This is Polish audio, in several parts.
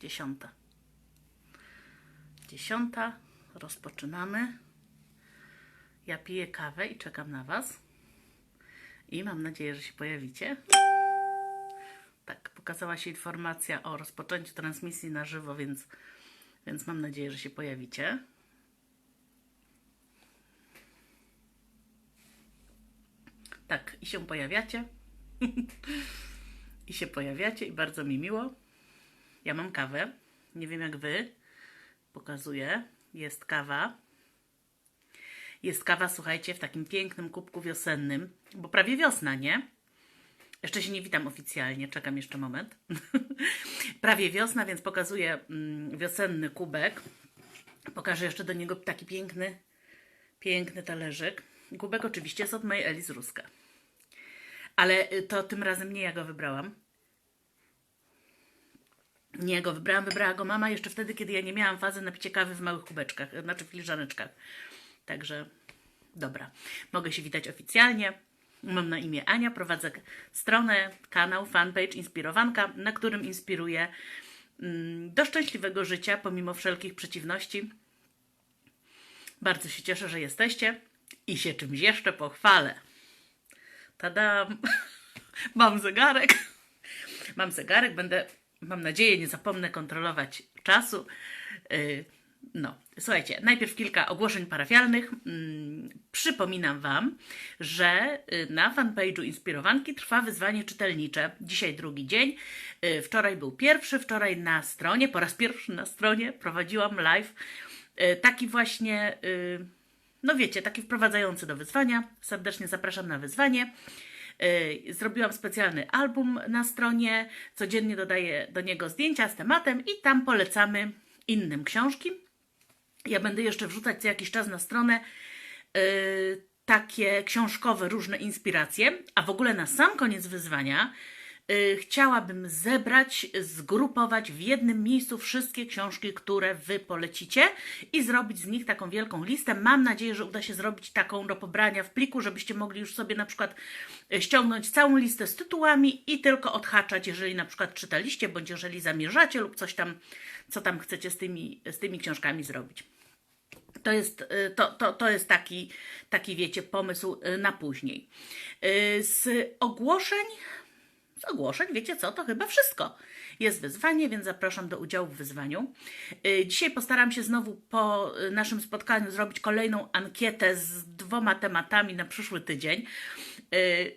Dziesiąta. Dziesiąta. Rozpoczynamy. Ja piję kawę i czekam na Was. I mam nadzieję, że się pojawicie. Tak, pokazała się informacja o rozpoczęciu transmisji na żywo, więc, więc mam nadzieję, że się pojawicie. Tak, i się pojawiacie. I się pojawiacie, i bardzo mi miło. Ja mam kawę. Nie wiem jak wy. Pokazuję. Jest kawa. Jest kawa, słuchajcie, w takim pięknym kubku wiosennym, bo prawie wiosna, nie? Jeszcze się nie witam oficjalnie, czekam jeszcze moment. prawie wiosna, więc pokazuję mm, wiosenny kubek. Pokażę jeszcze do niego taki piękny, piękny talerzyk. Kubek oczywiście jest od mojej Eli z Ruska. Ale y, to tym razem nie ja go wybrałam. Nie go wybrałam, wybrała go mama jeszcze wtedy, kiedy ja nie miałam fazy na picie kawy w małych kubeczkach, znaczy w filiżaneczkach. Także dobra, mogę się witać oficjalnie. Mam na imię Ania, prowadzę stronę, kanał, fanpage Inspirowanka, na którym inspiruję mm, do szczęśliwego życia pomimo wszelkich przeciwności. Bardzo się cieszę, że jesteście i się czymś jeszcze pochwalę. Tadam! Mam zegarek. Mam zegarek, będę, mam nadzieję, nie zapomnę kontrolować czasu. Yy, No, słuchajcie, najpierw kilka ogłoszeń parafialnych. Mm, Przypominam Wam, że y, na fanpage'u Inspirowanki trwa wyzwanie czytelnicze. Dzisiaj drugi dzień. Y, Wczoraj był pierwszy, wczoraj na stronie, po raz pierwszy na stronie prowadziłam live. y, Taki właśnie y, no wiecie, taki wprowadzający do wyzwania. Serdecznie zapraszam na wyzwanie. Yy, Zrobiłam specjalny album na stronie, codziennie dodaję do niego zdjęcia z tematem i tam polecamy innym książki. Ja będę jeszcze wrzucać co jakiś czas na stronę yy, takie książkowe różne inspiracje, a w ogóle na sam koniec wyzwania chciałabym zebrać, zgrupować w jednym miejscu wszystkie książki, które Wy polecicie i zrobić z nich taką wielką listę. Mam nadzieję, że uda się zrobić taką do pobrania w pliku, żebyście mogli już sobie na przykład yy, ściągnąć całą listę z tytułami i tylko odhaczać, jeżeli na przykład czytaliście, bądź jeżeli zamierzacie lub coś tam, co tam chcecie z tymi, z tymi książkami zrobić. To jest, y, to, to, to jest taki, taki, wiecie, pomysł y, na później. Y, Z ogłoszeń, z ogłoszeń, wiecie co, to chyba wszystko. Jest wyzwanie, więc zapraszam do udziału w wyzwaniu. Y, Dzisiaj postaram się znowu po y, naszym spotkaniu zrobić kolejną ankietę z dwoma tematami na przyszły tydzień. Y,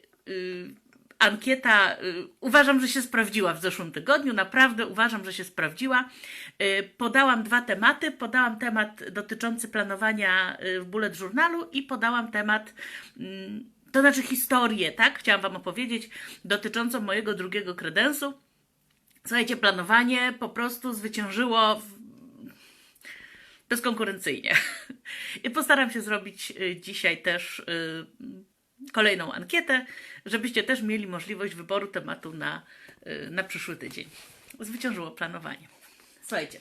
Ankieta uważam, że się sprawdziła w zeszłym tygodniu. Naprawdę uważam, że się sprawdziła. Podałam dwa tematy. Podałam temat dotyczący planowania w bullet journalu i podałam temat, mm, to znaczy historię, tak? Chciałam Wam opowiedzieć dotyczącą mojego drugiego kredensu. Słuchajcie, planowanie po prostu zwyciężyło w- bezkonkurencyjnie. I postaram się zrobić y, dzisiaj też y, kolejną ankietę, żebyście też mieli możliwość wyboru tematu na, y, na przyszły tydzień. Zwyciężyło planowanie. Słuchajcie,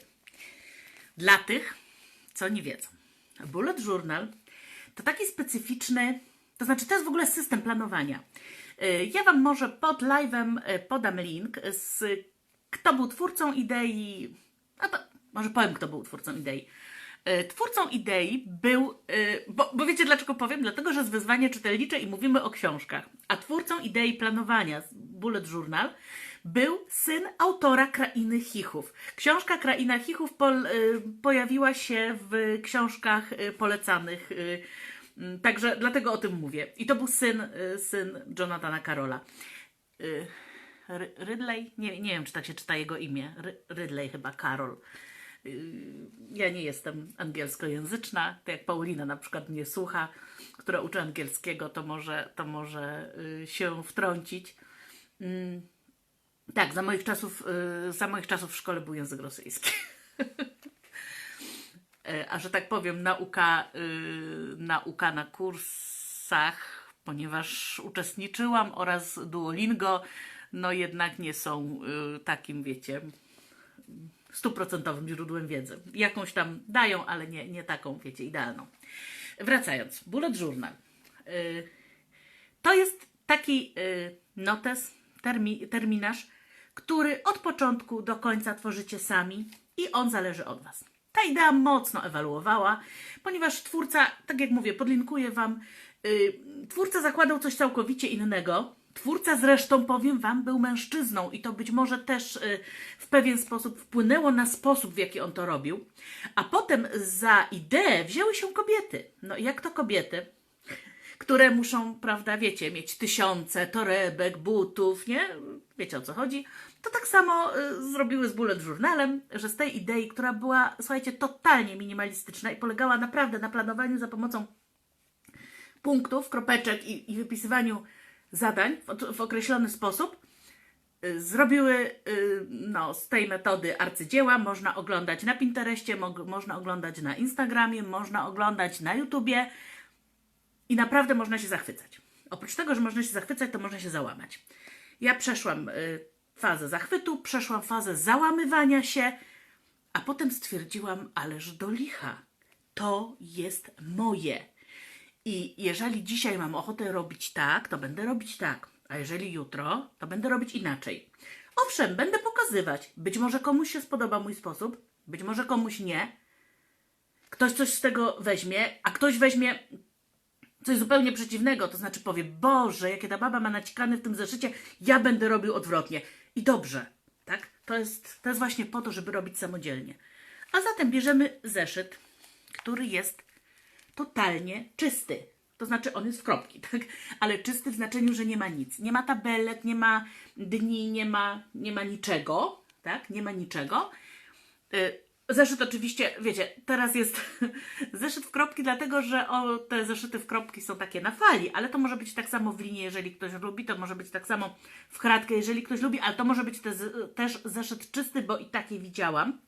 dla tych, co nie wiedzą, Bullet Journal to taki specyficzny, to znaczy to jest w ogóle system planowania. Y, Ja Wam może pod live'em y, podam link z kto był twórcą idei, a to może powiem, kto był twórcą idei. Y, Twórcą idei był, bo, bo wiecie dlaczego powiem? Dlatego, że jest wyzwanie czytelnicze i mówimy o książkach. A twórcą idei planowania z Bullet Journal był syn autora Krainy Chichów. Książka Kraina Chichów pojawiła się w książkach polecanych. Mm, Także dlatego o tym mówię. I to był syn, y, syn Jonathana Karola. Y, Ridley? Nie, nie wiem, czy tak się czyta jego imię. Ridley chyba, Karol. Y, Ja nie jestem angielskojęzyczna, tak jak Paulina na przykład mnie słucha, która uczy angielskiego, to może, to może się wtrącić. Mm, Tak, za moich czasów, za moich czasów w szkole był język rosyjski. E, A że tak powiem, nauka, y, nauka na kursach, ponieważ uczestniczyłam oraz Duolingo, no jednak nie są y, takim, wiecie, stuprocentowym źródłem wiedzy. Jakąś tam dają, ale nie, nie taką, wiecie, idealną. Wracając, Bullet Journal. Y, To jest taki notes, termi, terminarz, który od początku do końca tworzycie sami i on zależy od Was. Ta idea mocno ewaluowała, ponieważ twórca, tak jak mówię, podlinkuję Wam, yy, twórca zakładał coś całkowicie innego. Twórca zresztą, powiem Wam, był mężczyzną i to być może też yy, w pewien sposób wpłynęło na sposób, w jaki on to robił. A potem za ideę wzięły się kobiety. No i jak to kobiety? które muszą, prawda, wiecie, mieć tysiące torebek, butów, nie? Wiecie o co chodzi? To tak samo y, zrobiły z Bullet Journalem, że z tej idei, która była, słuchajcie, totalnie minimalistyczna i polegała naprawdę na planowaniu za pomocą punktów, kropeczek i, i wypisywaniu zadań w, w określony sposób, y, zrobiły y, no, z tej metody arcydzieła. Można oglądać na Pinterestie, mo można oglądać na Instagramie, można oglądać na YouTubie i naprawdę można się zachwycać. Oprócz tego, że można się zachwycać, to można się załamać. Ja przeszłam fazę zachwytu, przeszłam fazę załamywania się, a potem stwierdziłam, ależ do licha. To jest moje. I jeżeli dzisiaj mam ochotę robić tak, to będę robić tak. A jeżeli jutro, to będę robić inaczej. Owszem, będę pokazywać. Być może komuś się spodoba mój sposób, być może komuś nie. Ktoś coś z tego weźmie, a ktoś weźmie coś zupełnie przeciwnego, to znaczy powie, Boże, jakie ta baba ma naciskane w tym zeszycie, ja będę robił odwrotnie. I dobrze, tak? To jest, to jest właśnie po to, żeby robić samodzielnie. A zatem bierzemy zeszyt, który jest totalnie czysty. To znaczy on jest w kropki, tak? Ale czysty w znaczeniu, że nie ma nic. Nie ma tabelek, nie ma dni, nie ma, nie ma niczego, tak? Nie ma niczego. Zeszyt oczywiście, wiecie, teraz jest zeszyt w kropki, dlatego że o, te zeszyty w kropki są takie na fali, ale to może być tak samo w linii, jeżeli ktoś lubi, to może być tak samo w kratkę, jeżeli ktoś lubi, ale to może być te, też zeszyt czysty, bo i takie widziałam.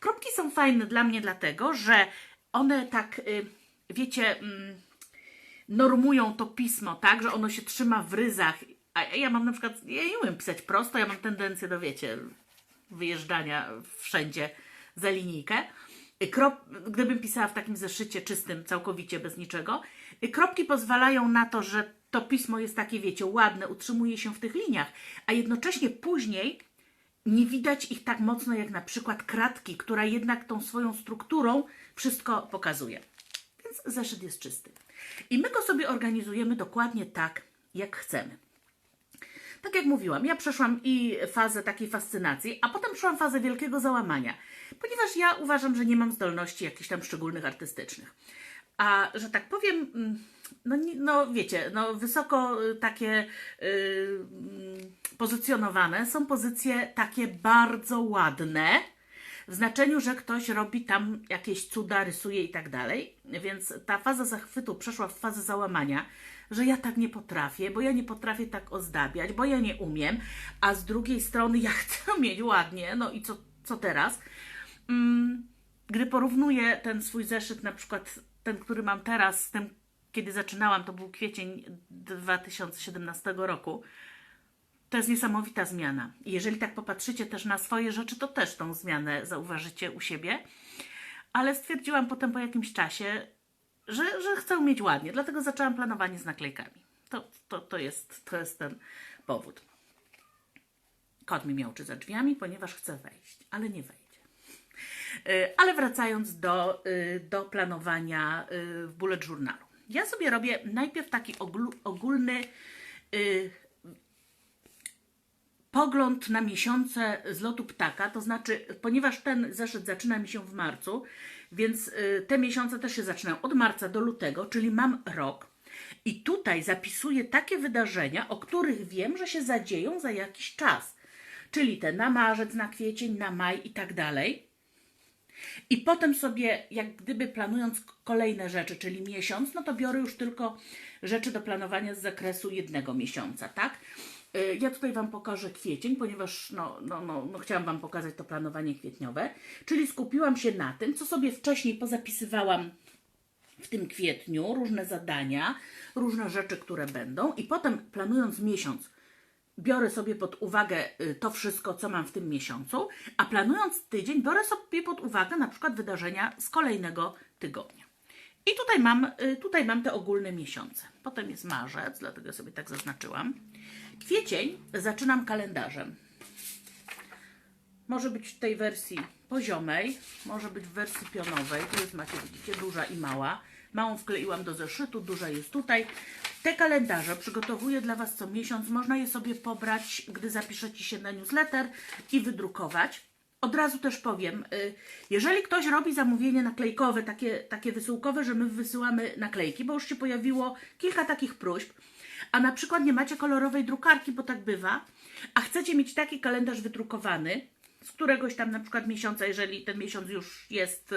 Kropki są fajne dla mnie dlatego, że one tak, y, wiecie, mm, normują to pismo, tak, że ono się trzyma w ryzach. A ja mam na przykład, ja nie umiem pisać prosto, ja mam tendencję do, wiecie, wyjeżdżania wszędzie za linijkę. Krop, gdybym pisała w takim zeszycie czystym, całkowicie bez niczego, kropki pozwalają na to, że to pismo jest takie, wiecie, ładne, utrzymuje się w tych liniach, a jednocześnie później nie widać ich tak mocno jak na przykład kratki, która jednak tą swoją strukturą wszystko pokazuje. Więc zeszyt jest czysty. I my go sobie organizujemy dokładnie tak, jak chcemy. Tak jak mówiłam, ja przeszłam i fazę takiej fascynacji, a potem przeszłam fazę wielkiego załamania, ponieważ ja uważam, że nie mam zdolności jakichś tam szczególnych artystycznych. A że tak powiem, mm, no, no wiecie, no wysoko y, takie yy, pozycjonowane są pozycje takie bardzo ładne, w znaczeniu, że ktoś robi tam jakieś cuda, rysuje i tak dalej. Więc ta faza zachwytu przeszła w fazę załamania, że ja tak nie potrafię, bo ja nie potrafię tak ozdabiać, bo ja nie umiem, a z drugiej strony ja chcę mieć ładnie, no i co, co teraz? Mm, gdy porównuję ten swój zeszyt, na przykład ten, który mam teraz, z tym, kiedy zaczynałam, to był kwiecień 2017 roku, to jest niesamowita zmiana. Jeżeli tak popatrzycie też na swoje rzeczy, to też tą zmianę zauważycie u siebie. Ale stwierdziłam potem po jakimś czasie, że, że chcę mieć ładnie, dlatego zaczęłam planowanie z naklejkami. To, to, to, jest, to jest ten powód. Kot mi miałczy za drzwiami, ponieważ chce wejść, ale nie wejdzie. Y, ale wracając do, y, do planowania y, w bullet journalu. Ja sobie robię najpierw taki ogólny pogląd na miesiące z lotu ptaka, to znaczy, ponieważ ten zeszyt zaczyna mi się w marcu, więc y, te miesiące też się zaczynają od marca do lutego, czyli mam rok. I tutaj zapisuję takie wydarzenia, o których wiem, że się zadzieją za jakiś czas. Czyli te na marzec, na kwiecień, na maj i tak dalej. I potem sobie, jak gdyby planując kolejne rzeczy, czyli miesiąc, no to biorę już tylko rzeczy do planowania z zakresu jednego miesiąca, tak? Y, ja tutaj Wam pokażę kwiecień, ponieważ no, no, no, no, chciałam Wam pokazać to planowanie kwietniowe, czyli skupiłam się na tym, co sobie wcześniej pozapisywałam w tym kwietniu, różne zadania, różne rzeczy, które będą i potem planując miesiąc, biorę sobie pod uwagę y, to wszystko, co mam w tym miesiącu, a planując tydzień, biorę sobie pod uwagę na przykład wydarzenia z kolejnego tygodnia. I tutaj mam, y, tutaj mam te ogólne miesiące. Potem jest marzec, dlatego sobie tak zaznaczyłam. Kwiecień zaczynam kalendarzem. Może być w tej wersji poziomej, może być w wersji pionowej. Tu jest, macie, widzicie, duża i mała. Małą wkleiłam do zeszytu, duża jest tutaj. Te kalendarze przygotowuję dla Was co miesiąc. Można je sobie pobrać, gdy zapiszecie się na newsletter i wydrukować. Od razu też powiem, y, jeżeli ktoś robi zamówienie naklejkowe, takie, takie wysyłkowe, że my wysyłamy naklejki, bo już się pojawiło kilka takich próśb, a na przykład nie macie kolorowej drukarki, bo tak bywa, a chcecie mieć taki kalendarz wydrukowany z któregoś tam na przykład miesiąca, jeżeli ten miesiąc już jest.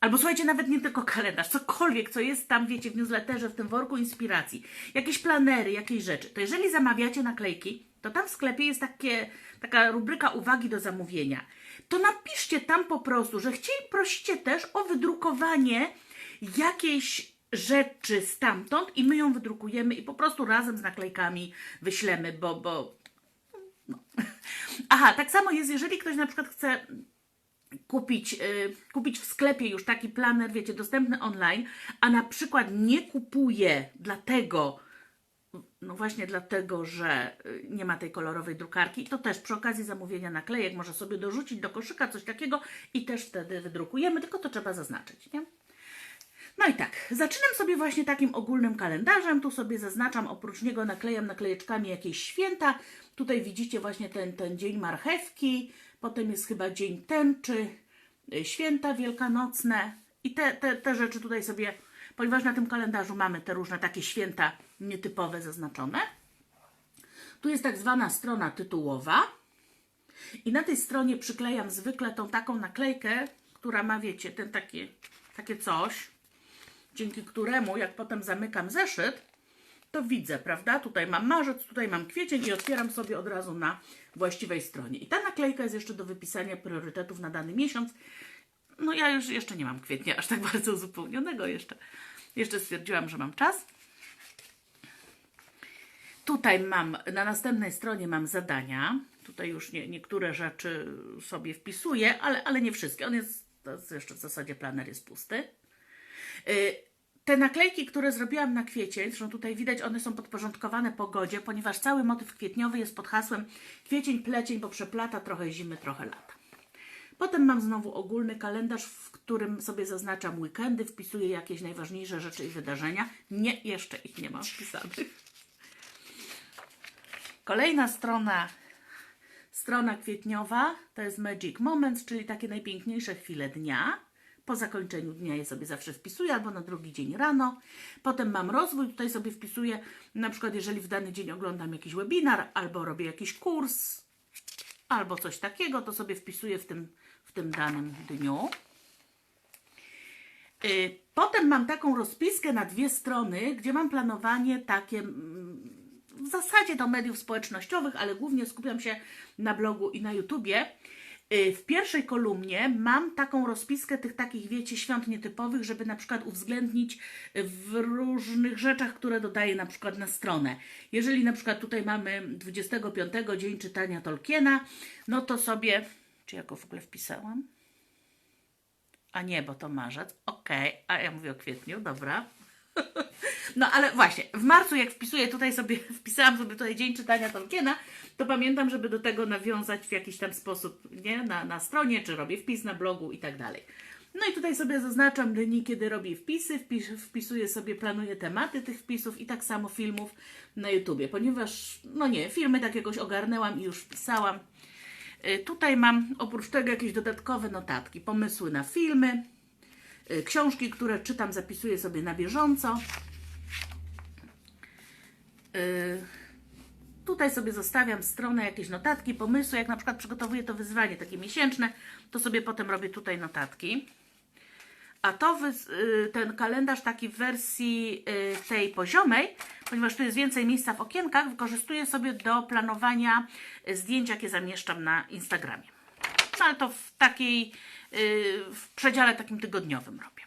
Albo słuchajcie, nawet nie tylko kalendarz, cokolwiek, co jest tam, wiecie, w newsletterze, w tym worku inspiracji, jakieś planery, jakieś rzeczy, to jeżeli zamawiacie naklejki, to tam w sklepie jest takie, taka rubryka uwagi do zamówienia. To napiszcie tam po prostu, że chcieli, prosicie też o wydrukowanie jakiejś rzeczy stamtąd i my ją wydrukujemy i po prostu razem z naklejkami wyślemy, bo, bo no. Aha, tak samo jest, jeżeli ktoś na przykład chce kupić, y, kupić w sklepie już taki planer, wiecie, dostępny online, a na przykład nie kupuje dlatego, no właśnie dlatego, że y, nie ma tej kolorowej drukarki, to też przy okazji zamówienia naklejek może sobie dorzucić do koszyka coś takiego i też wtedy wydrukujemy, tylko to trzeba zaznaczyć, nie? No i tak, zaczynam sobie właśnie takim ogólnym kalendarzem. Tu sobie zaznaczam, oprócz niego naklejam naklejeczkami jakieś święta. Tutaj widzicie właśnie ten, ten dzień marchewki, potem jest chyba dzień tęczy, y, święta wielkanocne i te, te, te rzeczy tutaj sobie, ponieważ na tym kalendarzu mamy te różne takie święta nietypowe zaznaczone. Tu jest tak zwana strona tytułowa. I na tej stronie przyklejam zwykle tą taką naklejkę, która ma, wiecie, ten takie, takie coś, dzięki któremu, jak potem zamykam zeszyt, to widzę, prawda? Tutaj mam marzec, tutaj mam kwiecień i otwieram sobie od razu na właściwej stronie. I ta naklejka jest jeszcze do wypisania priorytetów na dany miesiąc. No ja już jeszcze nie mam kwietnia aż tak bardzo uzupełnionego jeszcze. Jeszcze stwierdziłam, że mam czas. Tutaj mam, na następnej stronie mam zadania. Tutaj już nie, niektóre rzeczy sobie wpisuję, ale, ale nie wszystkie. On jest, jest jeszcze w zasadzie planer jest pusty. Y, Te naklejki, które zrobiłam na kwiecień, zresztą tutaj widać, one są podporządkowane pogodzie, ponieważ cały motyw kwietniowy jest pod hasłem kwiecień, plecień, bo przeplata trochę zimy, trochę lata. Potem mam znowu ogólny kalendarz, w którym sobie zaznaczam weekendy, wpisuję jakieś najważniejsze rzeczy i wydarzenia. Nie, jeszcze ich nie mam wpisanych. Kolejna strona, strona kwietniowa, to jest Magic Moments, czyli takie najpiękniejsze chwile dnia. Po zakończeniu dnia je sobie zawsze wpisuję, albo na drugi dzień rano. Potem mam rozwój, tutaj sobie wpisuję, na przykład jeżeli w dany dzień oglądam jakiś webinar, albo robię jakiś kurs, albo coś takiego, to sobie wpisuję w tym, w tym danym dniu. Y, Potem mam taką rozpiskę na dwie strony, gdzie mam planowanie takie mm, w zasadzie do mediów społecznościowych, ale głównie skupiam się na blogu i na YouTubie. Y, W pierwszej kolumnie mam taką rozpiskę tych takich, wiecie, świąt nietypowych, żeby na przykład uwzględnić w różnych rzeczach, które dodaję na przykład na stronę. Jeżeli na przykład tutaj mamy 25 dzień czytania Tolkiena, no to sobie, czy ja go w ogóle wpisałam? A nie, bo to marzec. Okej, a ja mówię o kwietniu, dobra. No ale właśnie, w marcu jak wpisuję tutaj sobie, wpisałam sobie tutaj dzień czytania Tolkiena, to pamiętam, żeby do tego nawiązać w jakiś tam sposób, nie? Na, na stronie, czy robię wpis na blogu i tak dalej. No i tutaj sobie zaznaczam dni, kiedy robię wpisy, wpis, wpisuję sobie, planuję tematy tych wpisów i tak samo filmów na YouTubie, ponieważ, no nie, filmy tak jakoś ogarnęłam i już wpisałam. Y, Tutaj mam oprócz tego jakieś dodatkowe notatki, pomysły na filmy, książki, które czytam, zapisuję sobie na bieżąco. Y, Tutaj sobie zostawiam stronę, jakieś notatki, pomysły. Jak na przykład przygotowuję to wyzwanie takie miesięczne, to sobie potem robię tutaj notatki. A to y, ten kalendarz taki w wersji y, tej poziomej, ponieważ tu jest więcej miejsca w okienkach, wykorzystuję sobie do planowania y, zdjęć, jakie zamieszczam na Instagramie. No ale to w takiej, y, w przedziale takim tygodniowym robię.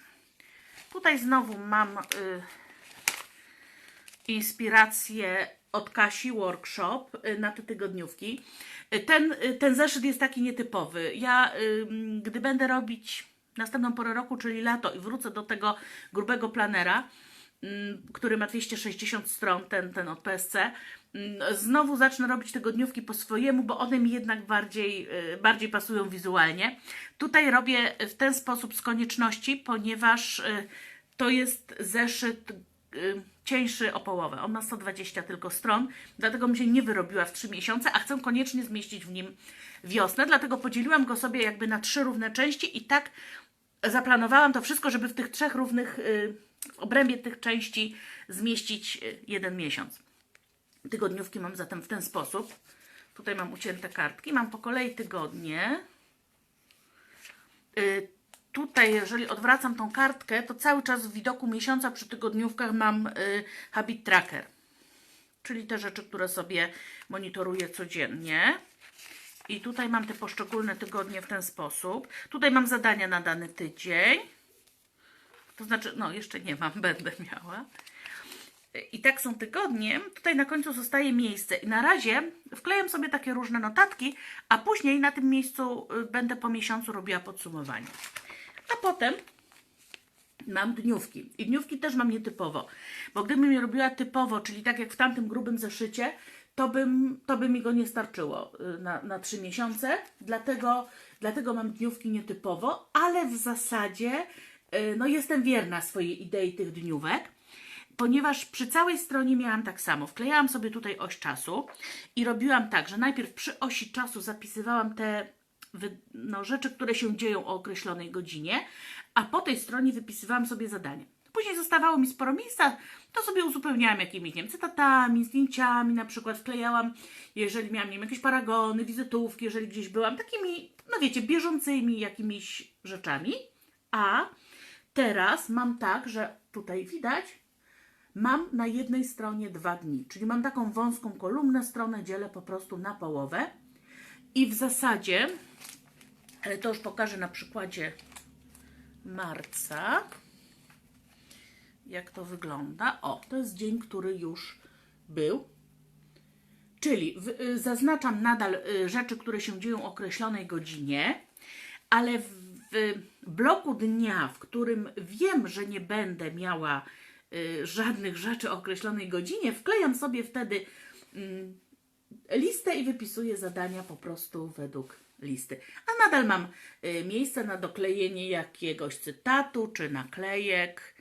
Tutaj znowu mam y, inspirację od Kasi Workshop y, na te tygodniówki. Y, Ten, y, ten zeszyt jest taki nietypowy. Ja, gdy będę robić następną porę roku, czyli lato, i wrócę do tego grubego planera, który ma 260 stron, ten, ten od PSC. Mm, Znowu zacznę robić tygodniówki po swojemu, bo one mi jednak bardziej, y, bardziej pasują wizualnie. Tutaj robię w ten sposób z konieczności, ponieważ y, to jest zeszyt y, cieńszy o połowę. On ma 120 tylko stron, dlatego mi się nie wyrobiła w 3 miesiące, a chcę koniecznie zmieścić w nim wiosnę, dlatego podzieliłam go sobie jakby na trzy równe części i tak zaplanowałam to wszystko, żeby w tych trzech równych, w obrębie tych części zmieścić y, jeden miesiąc. Tygodniówki mam zatem w ten sposób. Tutaj mam ucięte kartki, mam po kolei tygodnie. Y, Tutaj, jeżeli odwracam tą kartkę, to cały czas w widoku miesiąca przy tygodniówkach mam y, habit tracker, czyli te rzeczy, które sobie monitoruję codziennie. I tutaj mam te poszczególne tygodnie w ten sposób. Tutaj mam zadania na dany tydzień. To znaczy, no jeszcze nie mam, będę miała. I tak są tygodnie. Tutaj na końcu zostaje miejsce. I na razie wklejam sobie takie różne notatki, a później na tym miejscu y, będę po miesiącu robiła podsumowanie. A potem mam dniówki. I dniówki też mam nietypowo. Bo gdybym je robiła typowo, czyli tak jak w tamtym grubym zeszycie, to, bym, to by mi go nie starczyło y, na, na 3 miesiące. Dlatego, dlatego mam dniówki nietypowo, ale w zasadzie no, jestem wierna swojej idei tych dniówek ponieważ przy całej stronie miałam tak samo. Wklejałam sobie tutaj oś czasu i robiłam tak, że najpierw przy osi czasu zapisywałam te no, rzeczy, które się dzieją o określonej godzinie, a po tej stronie wypisywałam sobie zadania. Później zostawało mi sporo miejsca, to sobie uzupełniałam jakimiś, nie wiem, cytatami, zdjęciami na przykład, wklejałam, jeżeli miałam, nie wiem, jakieś paragony, wizytówki, jeżeli gdzieś byłam, takimi, no wiecie, bieżącymi jakimiś rzeczami. A teraz mam tak, że tutaj widać, mam na jednej stronie dwa dni, czyli mam taką wąską kolumnę, stronę dzielę po prostu na połowę i w zasadzie, ale to już pokażę na przykładzie marca, jak to wygląda. O, to jest dzień, który już był. Czyli w, y, zaznaczam nadal y, rzeczy, które się dzieją o określonej godzinie, ale w, bloku dnia, w którym wiem, że nie będę miała y, żadnych rzeczy o określonej godzinie, wklejam sobie wtedy mm, listę i wypisuję zadania po prostu według listy. A nadal mam y, miejsce na doklejenie jakiegoś cytatu czy naklejek,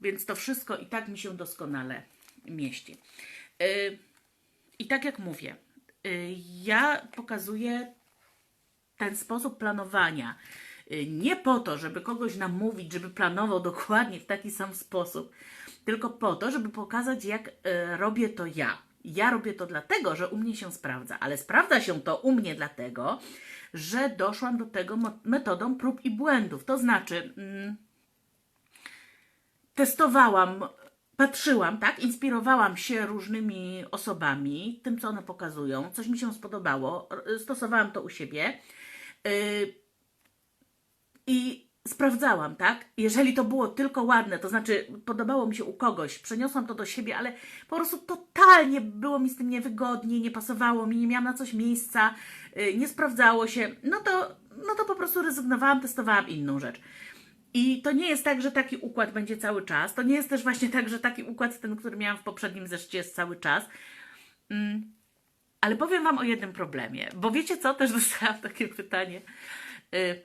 więc to wszystko i tak mi się doskonale mieści. Y, I tak jak mówię, ja pokazuję ten sposób planowania nie po to, żeby kogoś namówić, żeby planował dokładnie w taki sam sposób, tylko po to, żeby pokazać, jak y, robię to ja. Ja robię to dlatego, że u mnie się sprawdza, ale sprawdza się to u mnie dlatego, że doszłam do tego metodą prób i błędów. To znaczy, mm, testowałam, patrzyłam, tak, inspirowałam się różnymi osobami, tym, co one pokazują, coś mi się spodobało, stosowałam to u siebie yy, i sprawdzałam, tak, jeżeli to było tylko ładne, to znaczy podobało mi się u kogoś, przeniosłam to do siebie, ale po prostu totalnie było mi z tym niewygodnie, nie pasowało mi, nie miałam na coś miejsca, yy, nie sprawdzało się, no to, no to po prostu rezygnowałam, testowałam inną rzecz. I to nie jest tak, że taki układ będzie cały czas. To nie jest też właśnie tak, że taki układ, ten, który miałam w poprzednim zeszycie, jest cały czas. Mm. Ale powiem Wam o jednym problemie, bo wiecie co? Też dostałam takie pytanie. Y,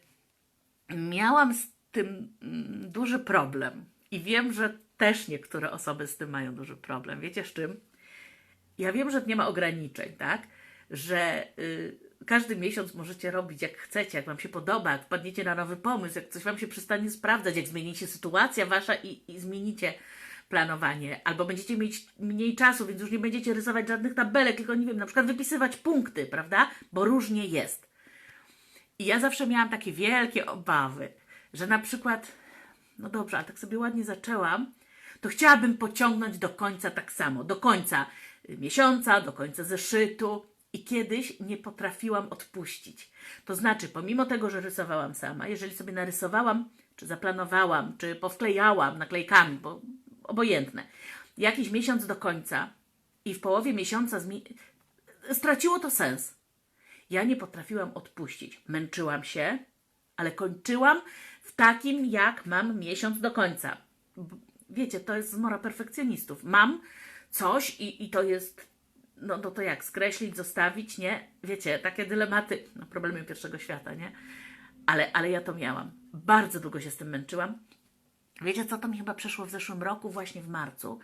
miałam z tym mm, duży problem i wiem, że też niektóre osoby z tym mają duży problem. Wiecie z czym? Ja wiem, że nie ma ograniczeń, tak? Że y, każdy miesiąc możecie robić jak chcecie, jak Wam się podoba, jak wpadniecie na nowy pomysł, jak coś Wam się przestanie sprawdzać, jak zmieni się sytuacja Wasza i, i zmienicie planowanie, albo będziecie mieć mniej czasu, więc już nie będziecie rysować żadnych tabelek, tylko nie wiem, na przykład wypisywać punkty, prawda? Bo różnie jest. I ja zawsze miałam takie wielkie obawy, że na przykład, no dobrze, ale tak sobie ładnie zaczęłam, to chciałabym pociągnąć do końca tak samo, do końca miesiąca, do końca zeszytu. I kiedyś nie potrafiłam odpuścić. To znaczy, pomimo tego, że rysowałam sama, jeżeli sobie narysowałam, czy zaplanowałam, czy powklejałam naklejkami, bo obojętne, jakiś miesiąc do końca i w połowie miesiąca straciło to sens. Ja nie potrafiłam odpuścić. Męczyłam się, ale kończyłam w takim, jak mam miesiąc do końca. Wiecie, to jest zmora perfekcjonistów. Mam coś i, i to jest, no, no to jak, skreślić, zostawić, nie? Wiecie, takie dylematy, no problemy pierwszego świata, nie? Ale, ale ja to miałam. Bardzo długo się z tym męczyłam. Wiecie co, to mi chyba przeszło w zeszłym roku, właśnie w marcu.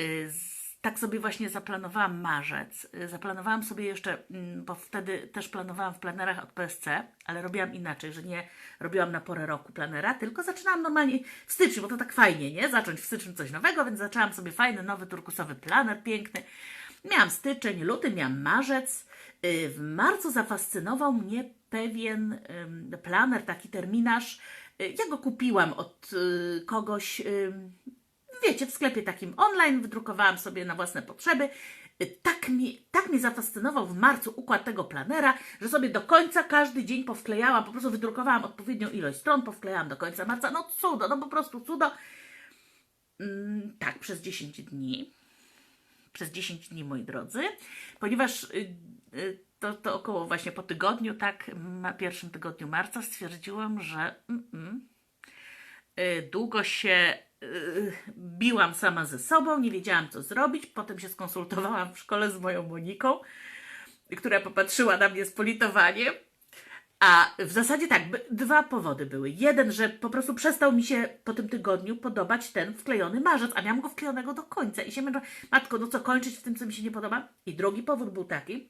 Y, z- Tak sobie właśnie zaplanowałam marzec. Y, Zaplanowałam sobie jeszcze, mm, bo wtedy też planowałam w planerach od PSC, ale robiłam inaczej, że nie robiłam na porę roku planera, tylko zaczynałam normalnie w styczniu, bo to tak fajnie, nie? Zacząć w styczniu coś nowego, więc zaczęłam sobie fajny, nowy turkusowy planer, piękny. Miałam styczeń, luty, miałam marzec. Y, W marcu zafascynował mnie pewien planer, taki terminarz. Y, Ja go kupiłam od kogoś, wiecie, w sklepie takim online, wydrukowałam sobie na własne potrzeby. Y, Tak mi, tak mnie zafascynował w marcu układ tego planera, że sobie do końca każdy dzień powklejałam, po prostu wydrukowałam odpowiednią ilość stron, powklejałam do końca marca. No cudo, no po prostu cudo. Mm, tak, przez 10 dni przez 10 dni, moi drodzy, ponieważ y, y, to, to około właśnie po tygodniu, tak, na pierwszym tygodniu marca stwierdziłam, że mm, mm, długo się y, biłam sama ze sobą, nie wiedziałam co zrobić. Potem się skonsultowałam w szkole z moją Moniką, która popatrzyła na mnie z politowaniem. A w zasadzie tak, dwa powody były. Jeden, że po prostu przestał mi się po tym tygodniu podobać ten wklejony marzec, a miałam go wklejonego do końca i się męczę, matko, no co kończyć w tym, co mi się nie podoba? I drugi powód był taki,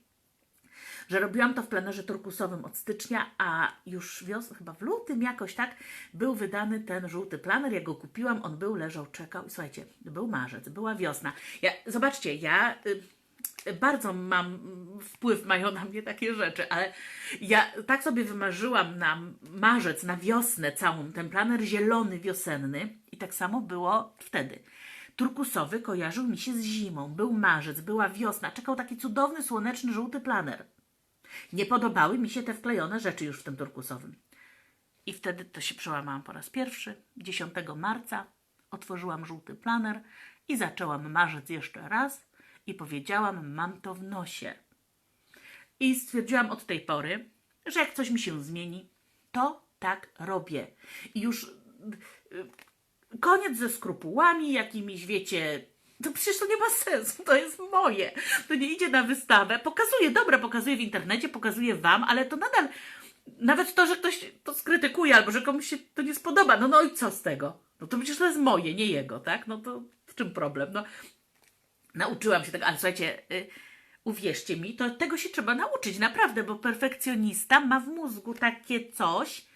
że robiłam to w planerze turkusowym od stycznia, a już wiosną, chyba w lutym jakoś tak, był wydany ten żółty planer. Ja go kupiłam, on był, leżał, czekał i słuchajcie, był marzec, była wiosna. Ja, zobaczcie, ja y, bardzo mam wpływ, mają na mnie takie rzeczy, ale ja tak sobie wymarzyłam na marzec, na wiosnę całą ten planer zielony, wiosenny i tak samo było wtedy. Turkusowy kojarzył mi się z zimą. Był marzec, była wiosna, czekał taki cudowny, słoneczny, żółty planer. Nie podobały mi się te wklejone rzeczy już w tym turkusowym. I wtedy to się przełamałam po raz pierwszy. 10 marca otworzyłam żółty planer i zaczęłam marzec jeszcze raz i powiedziałam, mam to w nosie. I stwierdziłam od tej pory, że jak coś mi się zmieni, to tak robię. I już y, koniec ze skrupułami, jakimiś, wiecie, to przecież to nie ma sensu, to jest moje. To nie idzie na wystawę. Pokazuję, dobra, pokazuję w internecie, pokazuję wam, ale to nadal, nawet to, że ktoś to skrytykuje albo że komuś się to nie spodoba, no no i co z tego? No to przecież to jest moje, nie jego, tak? No to w czym problem? No, nauczyłam się tego, ale słuchajcie, y, uwierzcie mi, to tego się trzeba nauczyć, naprawdę, bo perfekcjonista ma w mózgu takie coś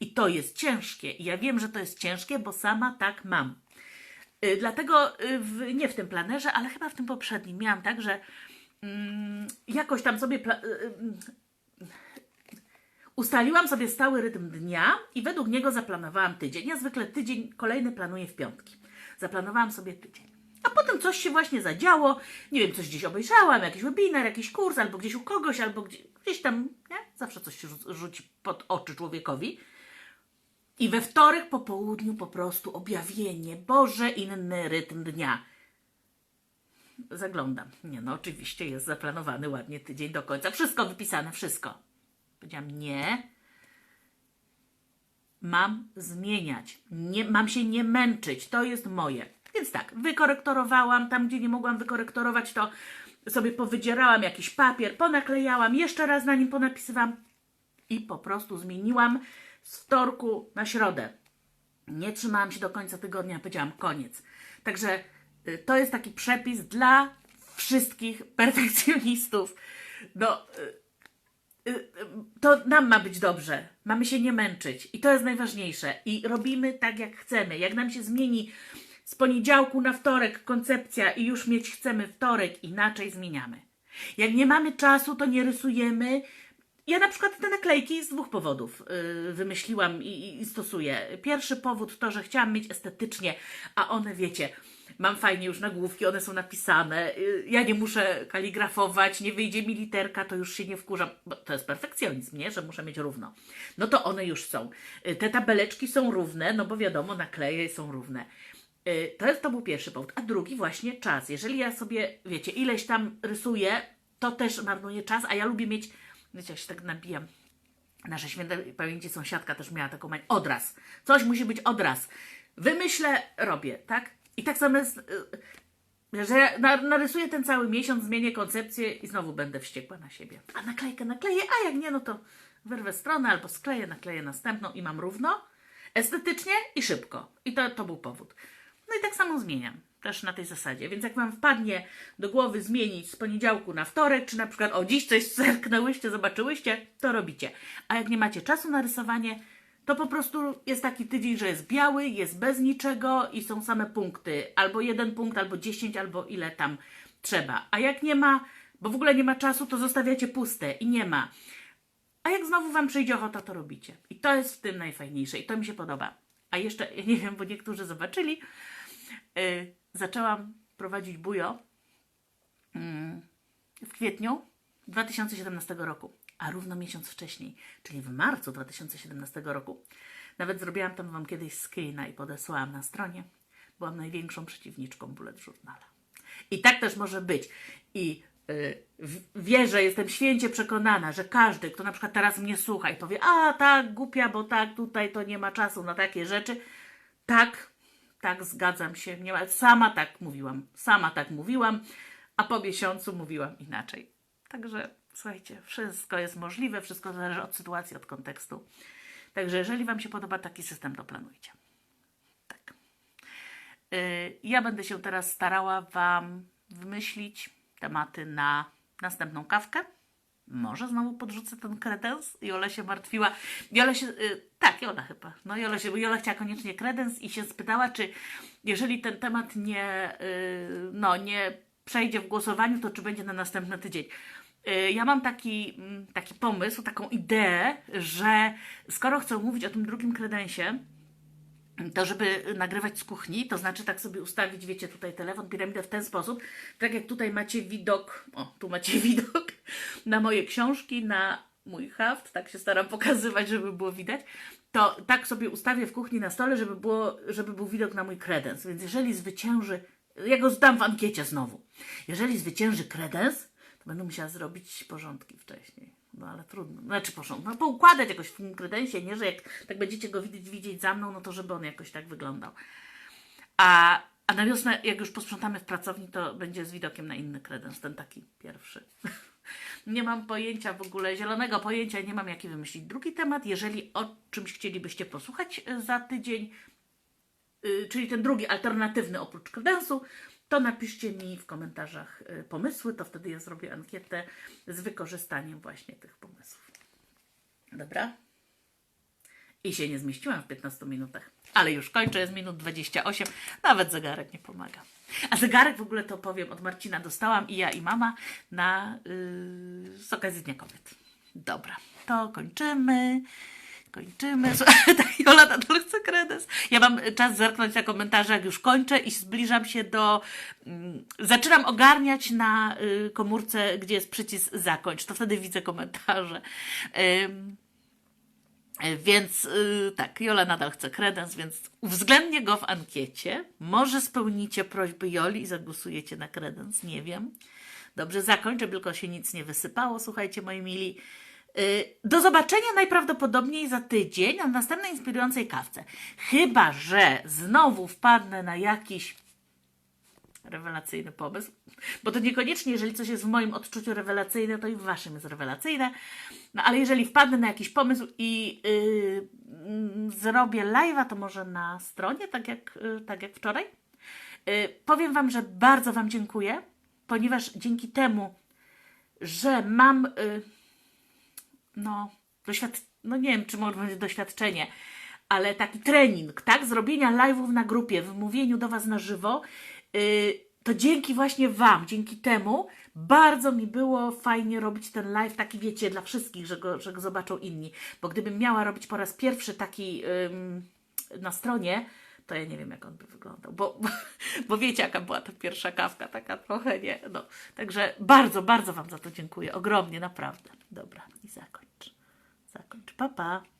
i to jest ciężkie. I ja wiem, że to jest ciężkie, bo sama tak mam. Y, Dlatego y, w, nie w tym planerze, ale chyba w tym poprzednim miałam tak, że mm, jakoś tam sobie y, ustaliłam sobie stały rytm dnia i według niego zaplanowałam tydzień. Ja zwykle tydzień kolejny planuję w piątki. Zaplanowałam sobie tydzień. A potem coś się właśnie zadziało, nie wiem, coś gdzieś obejrzałam, jakiś webinar, jakiś kurs, albo gdzieś u kogoś, albo gdzieś, gdzieś tam, nie? Zawsze coś się rzu- rzuci pod oczy człowiekowi. I we wtorek po południu po prostu objawienie, Boże, inny rytm dnia. Zaglądam. Nie no, oczywiście jest zaplanowany ładnie tydzień do końca. Wszystko wypisane, wszystko. Powiedziałam, nie. Mam zmieniać. Nie, mam się nie męczyć. To jest moje. Więc tak, wykorektorowałam. Tam, gdzie nie mogłam wykorektorować, to sobie powydzierałam jakiś papier, ponaklejałam, jeszcze raz na nim ponapisywałam i po prostu zmieniłam z wtorku na środę. Nie trzymałam się do końca tygodnia, powiedziałam koniec. Także y, to jest taki przepis dla wszystkich perfekcjonistów. No, y, y, to nam ma być dobrze. Mamy się nie męczyć. I to jest najważniejsze. I robimy tak, jak chcemy. Jak nam się zmieni z poniedziałku na wtorek koncepcja i już mieć chcemy wtorek, inaczej zmieniamy. Jak nie mamy czasu, to nie rysujemy. Ja na przykład te naklejki z dwóch powodów yy, wymyśliłam i, i- stosuję. Pierwszy powód to, że chciałam mieć estetycznie, a one wiecie, mam fajnie już nagłówki, one są napisane. Yy, ja nie muszę kaligrafować, nie wyjdzie mi literka, to już się nie wkurzam. Bo to jest perfekcjonizm, nie? Że muszę mieć równo. No to one już są. Yy, te tabeleczki są równe, no bo wiadomo, nakleje są równe. Y, To, jest, to był pierwszy powód. A drugi właśnie czas. Jeżeli ja sobie, wiecie, ileś tam rysuję, to też marnuję czas, a ja lubię mieć, wiecie, ja się tak nabijam, Nasza świętej pamięci sąsiadka też miała taką manię. Odraz. Coś musi być odraz. Wymyślę, robię, tak? I tak samo jest, y, że na- narysuję ten cały miesiąc, zmienię koncepcję i znowu będę wściekła na siebie. A naklejkę nakleję, a jak nie, no to wyrwę stronę albo skleję, nakleję następną i mam równo, estetycznie i szybko. I to, to był powód. No i tak samo zmieniam. Też na tej zasadzie. Więc jak Wam wpadnie do głowy zmienić z poniedziałku na wtorek, czy na przykład o dziś coś zerknęłyście, zobaczyłyście, to robicie. A jak nie macie czasu na rysowanie, to po prostu jest taki tydzień, że jest biały, jest bez niczego i są same punkty. Albo jeden punkt, albo dziesięć, albo ile tam trzeba. A jak nie ma, bo w ogóle nie ma czasu, to zostawiacie puste i nie ma. A jak znowu Wam przyjdzie ochota, to robicie. I to jest w tym najfajniejsze i to mi się podoba. A jeszcze, ja nie wiem, bo niektórzy zobaczyli, yy, zaczęłam prowadzić bujo mm, w kwietniu 2017 roku, a równo miesiąc wcześniej, czyli w marcu 2017 roku. Nawet zrobiłam tam Wam kiedyś screena i podesłałam na stronie. Byłam największą przeciwniczką Bullet Journala. I tak też może być. I y, wierzę, jestem święcie przekonana, że każdy, kto na przykład teraz mnie słucha i powie, a tak, głupia, bo tak, tutaj to nie ma czasu na takie rzeczy. Tak, tak, zgadzam się. Nie ma, sama tak mówiłam, sama tak mówiłam, a po miesiącu mówiłam inaczej. Także słuchajcie, wszystko jest możliwe, wszystko zależy od sytuacji, od kontekstu. Także jeżeli Wam się podoba taki system, to planujcie. Tak. Y, Ja będę się teraz starała Wam wymyślić tematy na następną kawkę. Może znowu podrzucę ten kredens. Jola się martwiła. Jola się, y, tak, Jola chyba. No Jola, się, Jola chciała koniecznie kredens i się spytała, czy jeżeli ten temat nie, y, no, nie przejdzie w głosowaniu, to czy będzie na następny tydzień. Y, Ja mam taki, mm, taki pomysł, taką ideę, że skoro chcę mówić o tym drugim kredensie, to żeby nagrywać z kuchni, to znaczy tak sobie ustawić, wiecie, tutaj telefon, piramidę w ten sposób, tak jak tutaj macie widok, o, tu macie widok na moje książki, na mój haft, tak się staram pokazywać, żeby było widać, to tak sobie ustawię w kuchni na stole, żeby, było, żeby był widok na mój kredens. Więc jeżeli zwycięży, ja go zdam w ankiecie znowu, jeżeli zwycięży kredens, to będę musiała zrobić porządki wcześniej. No ale trudno. Znaczy porządek. No poukładać jakoś w tym kredensie, nie, że jak tak będziecie go widzieć, widzieć za mną, no to żeby on jakoś tak wyglądał. A, a na wiosnę, jak już posprzątamy w pracowni, to będzie z widokiem na inny kredens, ten taki pierwszy. nie mam pojęcia w ogóle, zielonego pojęcia, nie mam jaki wymyślić drugi temat. Jeżeli o czymś chcielibyście posłuchać e, za tydzień, y, czyli ten drugi, alternatywny oprócz kredensu, to napiszcie mi w komentarzach y, pomysły, to wtedy ja zrobię ankietę z wykorzystaniem właśnie tych pomysłów. Dobra? I się nie zmieściłam w 15 minutach. Ale już kończę, jest minut 28. Nawet zegarek nie pomaga. A zegarek w ogóle to powiem od Marcina dostałam i ja i mama na yy, z okazji Dnia Kobiet. Dobra, to kończymy. Kończymy. Jola nadal chce kredens. Ja mam czas zerknąć na komentarze, jak już kończę i zbliżam się do... mm, Zaczynam ogarniać na y, komórce, gdzie jest przycisk zakończ. To wtedy widzę komentarze. Więc yy, tak, Jola nadal chce kredens, więc uwzględnię go w ankiecie. Może spełnicie prośby Joli i zagłosujecie na kredens, nie wiem. Dobrze, zakończę, tylko się nic nie wysypało, słuchajcie moi mili. Yy, Do zobaczenia najprawdopodobniej za tydzień na następnej inspirującej kawce. Chyba, że znowu wpadnę na jakiś rewelacyjny pomysł, bo to niekoniecznie, jeżeli coś jest w moim odczuciu rewelacyjne, to i w waszym jest rewelacyjne. No ale jeżeli wpadnę na jakiś pomysł i yy, zrobię live'a, to może na stronie, tak jak, yy, tak jak wczoraj. Yy, powiem wam, że bardzo wam dziękuję, ponieważ dzięki temu, że mam yy, no, doświad... no nie wiem, czy może będzie doświadczenie, ale taki trening, tak, zrobienia live'ów na grupie, w mówieniu do Was na żywo, yy, to dzięki właśnie Wam, dzięki temu bardzo mi było fajnie robić ten live taki, wiecie, dla wszystkich, że go, że go zobaczą inni, bo gdybym miała robić po raz pierwszy taki ym, na stronie, to ja nie wiem, jak on by wyglądał, bo, bo, bo wiecie, jaka była ta pierwsza kawka, taka trochę, nie, no, także bardzo, bardzo Wam za to dziękuję, ogromnie, naprawdę. Dobra, i zakończ, zakończ, pa, pa.